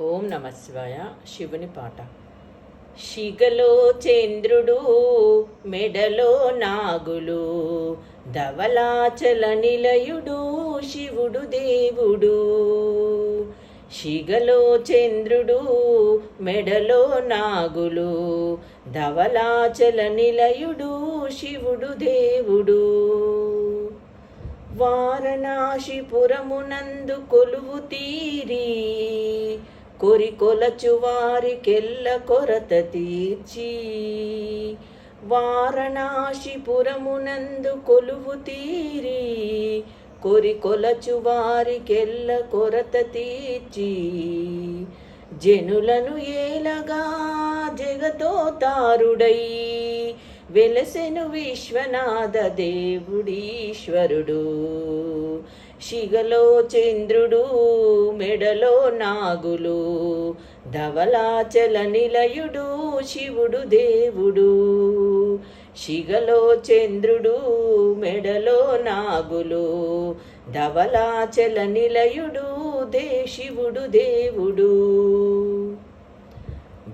ఓం నమ శివాయ. శివుని పాట. శిగలో చంద్రుడు మెడలో నాగులు ధవలాచల నిలయుడు శివుడు దేవుడు. శిగలో చంద్రుడు మెడలో నాగులు ధవలాచల నిలయుడు శివుడు దేవుడు. వారణాశిపురమునందు కొలువు తీరి కొరికొలచువారికెల్ల కొరత తీర్చి. వారణాసిపురమునందు కొలువు తీరి. కొరికొలచు కొరత తీర్చి. జనులను ఏలగా జగతో తారుడై. వెలసెను విశ్వనాథ దేవుడీశ్వరుడు. శిగలో చంద్రుడు మెడలో నాగులు ధవలాచల నిలయుడు శివుడు దేవుడు. శిగలో చంద్రుడు మెడలో నాగులు ధవలాచల నిలయుడు దే శివుడు దేవుడు.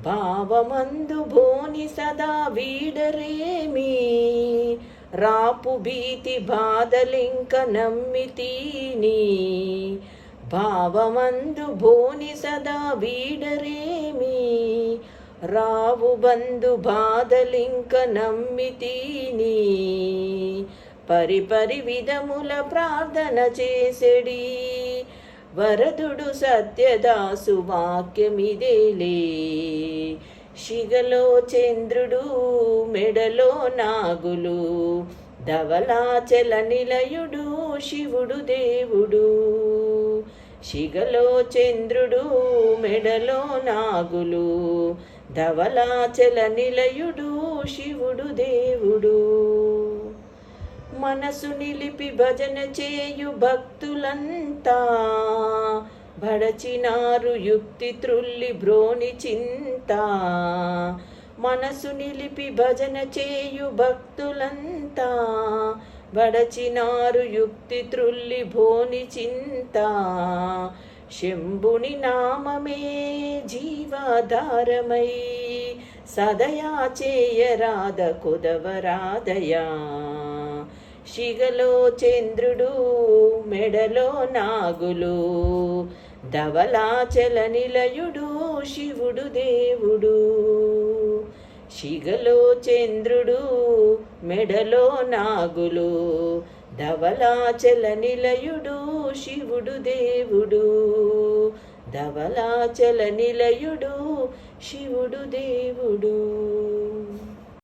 భావమందు భోని సదా వీడరేమి? రాపు భీతి బాధలింక నమ్మితీని భావమందు భోని సదా వీడరేమి. రావు బంధు బాధలింక నమ్మితీని పరిపరి విధముల ప్రార్థన చేసెడి. వరదుడు సత్యదాసు వాక్యమిదేలే. శిగలో చంద్రుడు మెడలో నాగులు ధవలాచల నిలయుడు శివుడు దేవుడు. శిగలో చంద్రుడు మెడలో నాగులు ధవలాచల నిలయుడు శివుడు దేవుడు. మనసు నిలిపి భజన చేయు భక్తులంతా భడచినారు యుక్తి త్రుల్లి భ్రోని చింత. మనసు నిలిపి భజన చేయు భక్తులంతా. బడచినారు యుక్తి త్రుల్లి భోని చింత. శంభుని నామమే జీవాధారమై. సదయా చేయరాధ కుదవరాధయా శిగలో చంద్రుడు మెడలో నాగులు ధవలాచల నిలయుడు శివుడు దేవుడు. శిగలో చంద్రుడు మెడలో నాగులు ధవలాచల నిలయుడు శివుడు దేవుడు. ధవలాచల నిలయుడు శివుడు దేవుడు.